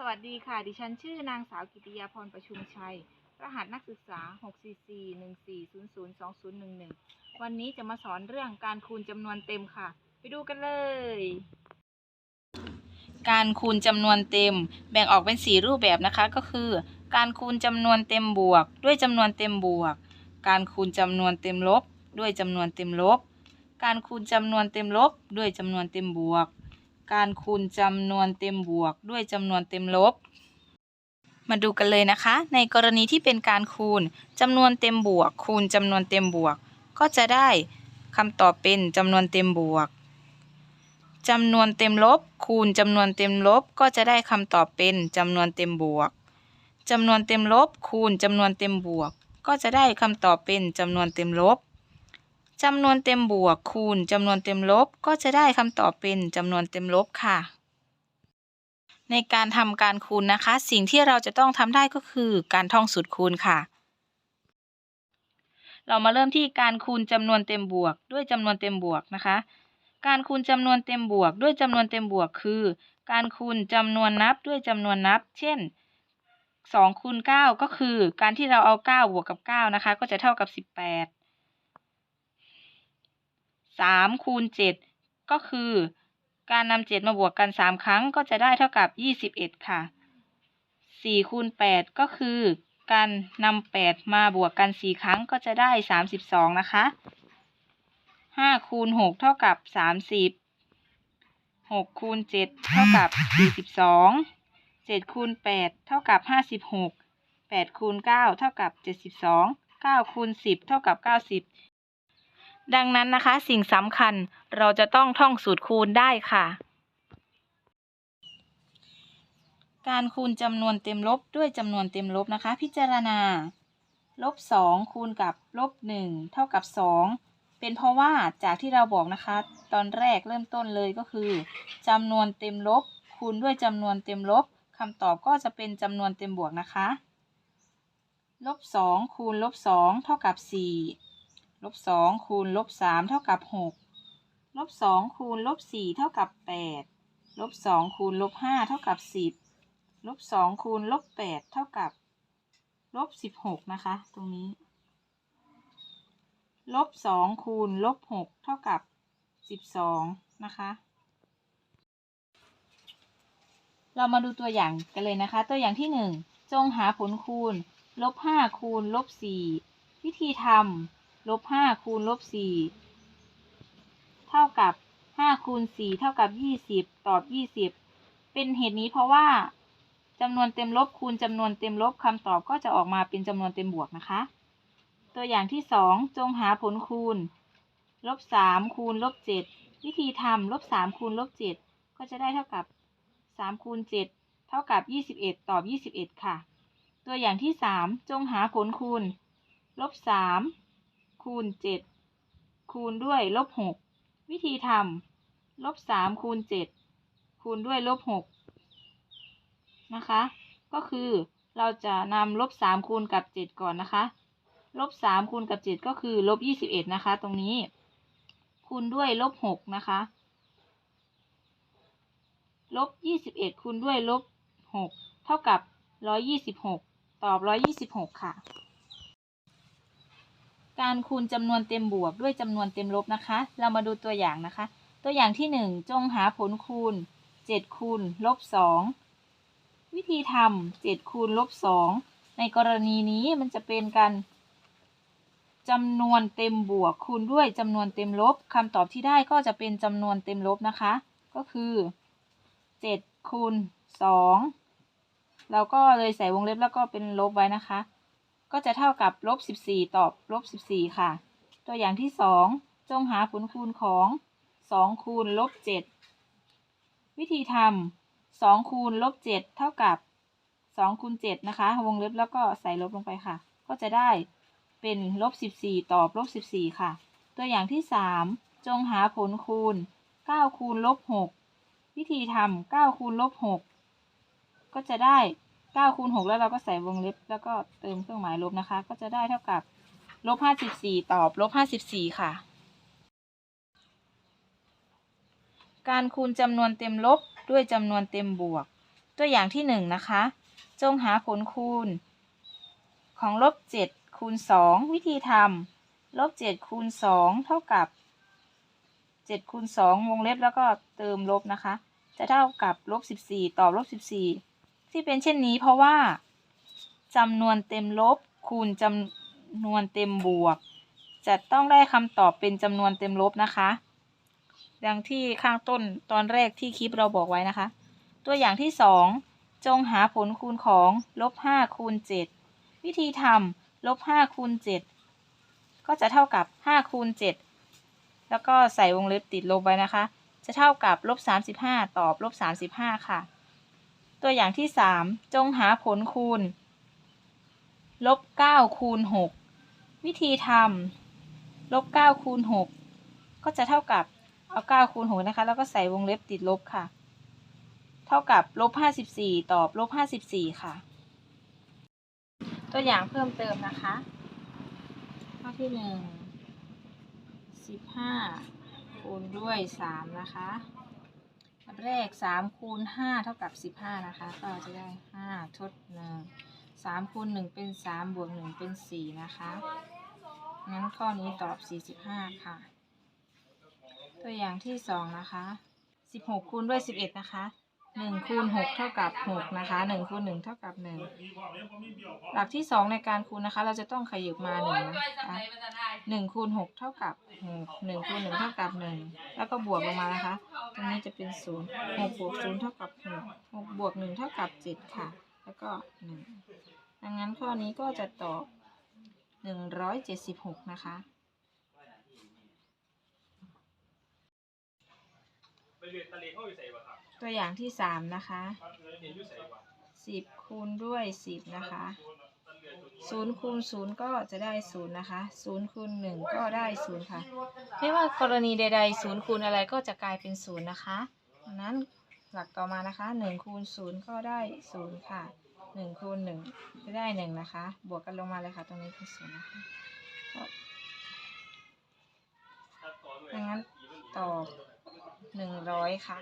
สวัสดีค่ะ ดิฉันชื่อนางสาวกิติยาพรประชุมชัย รหัสนักศึกษา 64414002011 วันนี้จะมาสอนเรื่องการคูณจำนวนเต็มค่ะ ไปดูกันเลย การคูณจำนวนเต็ม แบ่งออกเป็น 4 รูปแบบนะคะ ก็คือ การคูณจำนวนเต็มบวก ด้วยจำนวนเต็มบวก การคูณจำนวนเต็มลบ ด้วยจำนวนเต็มลบ การคูณจำนวนเต็มลบ ด้วยจำนวนเต็มบวก การคูณจำนวนเต็มบวกด้วยจำนวนเต็มลบ มาดูกันเลยนะคะ ในกรณีที่เป็นการคูณจำนวนเต็มบวก คูณจำนวนเต็มบวก ก็จะได้คำตอบเป็นจำนวนเต็มบวกจำนวนเต็มลบ คูณจำนวนเต็มลบก็จะได้คำตอบเป็นจำนวนเต็มบวกจำนวนเต็มลบ คูณจำนวนเต็มบวก ก็จะได้คำตอบเป็นจำนวนเต็มลบ จำนวนเต็มบวกคูณจำนวนเต็มลบก็จะได้คำตอบเป็นจำนวนเต็มลบค่ะ ในการทำการคูณนะคะ สิ่งที่เราจะต้องทำได้ก็คือการท่องสูตรคูณค่ะ เรามาเริ่มที่การคูณจำนวนเต็มบวก ด้วยจำนวนเต็มบวกนะคะ การคูณจำนวนเต็มบวก ด้วยจำนวนเต็มบวกคือ การคูณจำนวนนับด้วยจำนวนนับ เช่น2คูณ9ก็คือ การที่เราเอา 9 บวกกับ 9 นะคะ ก็จะเท่ากับ 18 สามคูณเจ็ดก็คือ การนำเจ็ดมาบวกกันสามครั้งก็จะได้เท่ากับยี่สิบเอ็ดค่ะสี่คูณแปดก็คือ การนำแปดมาบวกกันสี่ครั้งก็จะได้สามสิบสองนะคะห้าคูณหกเท่ากับสามสิบหกคูณเจ็ดเท่ากับสี่สิบสองเจ็ดคูณแปดเท่ากับห้าสิบหกแปดคูณเก้าเท่ากับเจ็ดสิบสองเก้าคูณสิบเท่ากับเก้าสิบ ดังนั้นนะคะสิ่งสำคัญเราจะต้องท่องสูตรคูณได้ค่ะ การคูณจำนวนเต็มลบด้วยจำนวนเต็มลบนะคะ พิจารณา ลบ2คูณกับลบ1เท่ากับ 2 เป็นเพราะว่าจากที่เราบอกนะคะ ตอนแรกเริ่มต้นเลยก็คือจำนวนเต็มลบ คูณด้วยจำนวนเต็มลบคำตอบก็จะเป็นจำนวนเต็มบวกนะคะลบ2คูณลบ2เท่ากับ 4 ลบ2คูณลบ3เท่ากับ6ลบ2คูณลบ4เท่ากับ8ลบ2คูณลบ5เท่ากับ10ลบ2คูณลบ8เท่ากับลบ16นะคะ ตรงนี้ลบ2คูณลบ6เท่ากับ12นะคะ เรามาดูตัวอย่างกันเลยนะคะ ตัวอย่างที่1จงหาผลคูณลบ5คูณลบ4วิธีทำ ลบ5คูณลบ4เท่ากับ5คูณ4เท่ากับ20ตอบ20เป็นเหตุนี้เพราะว่าจำนวนเต็มลบคูณจำนวนเต็มลบคำตอบก็จะออกมาเป็นจำนวนเต็มบวกนะคะ ตัวอย่างที่2จงหาผลคูณลบ3คูณลบ7วิธีทำลบ3คูณลบ7ก็จะได้เท่ากับ3คูณ7เท่ากับ21ตอบ21ค่ะ ตัวอย่างที่3จงหาผลคูณลบ3 คูณ7คูณด้วยลบ6วิธีทำลบ3คูณ7คูณด้วยลบ6นะคะ ก็คือเราจะนำลบ3คูณกับ7ก่อนนะคะลบ3คูณกับ7ก็คือลบ21นะคะ ตรงนี้ คูณด้วยลบ6นะคะลบ21คูณด้วยลบ6เท่ากับ126ตอบ126ค่ะ การคูณจำนวนเต็มบวกด้วยจำนวนเต็มลบนะคะ เรามาดูตัวอย่างนะคะ ตัวอย่างที่ 1 จงหาผลคูณ 7 คูณลบ2วิธีทำ7คูณลบ2ในกรณีนี้มันจะเป็นการจำนวนเต็มบวกคูณด้วยจำนวนเต็มลบคำตอบที่ได้ก็จะเป็นจำนวนเต็มลบนะคะ ก็คือ 7 คูณ 2 เราก็เลยใส่วงเล็บแล้วก็เป็นลบไว้นะคะ ก็จะเท่ากับลบ14 ตอบลบ14 ค่ะ ตัวอย่างที่ 2 จงหาผลคูณของ 2 คูณลบ7วิธีทำ2คูณลบ7เท่ากับ2คูณ7นะคะ วงเล็บแล้วก็ใส่ลบลงไปค่ะ ก็จะได้เป็นลบ14 ตอบลบ14 ค่ะ ตัวอย่างที่ 3 จงหาผลคูณ 9 คูณลบ6วิธีทำ9คูณลบ6ก็จะได้ 9คูณ6แล้วเราก็ใส่วงเล็บ แล้วก็เติมเครื่องหมายลบนะคะ ก็จะได้เท่ากับลบ54 ตอบลบ54 ค่ะ การคูณจำนวนเต็มลบด้วยจำนวนเต็มบวก ตัวอย่างที่หนึ่งนะคะ จงหาผลคูณ ของลบเจ็ดคูณสองวิธีทำลบเจ็ดคูณสองเท่ากับเจ็ดคูณสองวงเล็บแล้วก็เติมลบนะคะ จะเท่ากับลบสิบสี่ตอบลบสิบสี่ ที่เป็นเช่นนี้เพราะว่าจำนวนเต็มลบคูณจำนวนเต็มบวก จะต้องได้คำตอบเป็นจำนวนเต็มลบนะคะ ดังที่ข้างต้นตอนแรกที่คลิปเราบอกไว้นะคะ ตัวอย่างที่สองจงหาผลคูณของลบห้าคูณเจ็ดวิธีทำลบห้าคูณเจ็ดก็จะเท่ากับห้าคูณเจ็ดแล้วก็ใส่วงเล็บติดลบไว้นะคะ จะเท่ากับลบสามสิบห้าตอบลบสามสิบห้าค่ะ ตัวอย่างที่สามจงหาผลคูณลบเก้าคูณหกวิธีทำลบเก้าคูณหกก็จะเท่ากับเอาเก้าคูณหกนะคะ แล้วก็ใส่วงเล็บติดลบค่ะ เท่ากับลบห้าสิบสี่ตอบลบห้าสิบสี่ค่ะ ตัวอย่างเพิ่มเติมนะคะ ข้อที่หนึ่งสิบห้าคูณด้วยสามนะคะ แรกสามคูณห้าเท่ากับสิบห้านะคะ ก็จะได้ห้าทดหนึ่งสามคูณหนึ่งเป็นสามบวกหนึ่งเป็นสี่นะคะงั้นข้อนี้ตอบสี่สิบห้าค่ะ ตัวอย่างที่สองนะคะสิบหกคูณด้วยสิบเอ็ดนะคะ หนึ่งคูณหกเท่ากับหกนะคะหนึ่งคูณหนึ่งเท่ากับหนึ่งหลักที่สองในการคูณนะคะ เราจะต้องขยับมาหนึ่งนะคะหนึ่งคูณหกเท่ากับหกหนึ่งคูณหนึ่งเท่ากับหนึ่งแล้วก็บวกลงมานะคะ ตรงนี้จะเป็นศูนย์หกบวกศูนย์เท่ากับหกหกบวกหนึ่งเท่ากับเจ็ดค่ะ แล้วก็หนึ่งดังนั้นข้อนี้ก็จะตอบหนึ่งร้อยเจ็ดสิบหกนะคะไปเรียนทะเลเข้าอยู่ใส่บ่ครับ ตัวอย่างที่สามนะคะสิบคูณด้วยสิบนะคะศูนย์คูณศูนย์ก็จะได้ศูนย์นะคะศูนย์คูณหนึ่งก็ได้ศูนย์ค่ะ ไม่ว่ากรณีใดๆศูนย์คูณอะไรก็จะกลายเป็นศูนย์นะคะดังนั้นหลักต่อมานะคะหนึ่งคูณศูนย์ก็ได้ศูนย์ค่ะหนึ่งคูณหนึ่งจะได้หนึ่งนะคะ บวกกันลงมาเลยค่ะ ตรงนี้คือศูนย์นะคะดังนั้นตอบหนึ่งร้อยค่ะ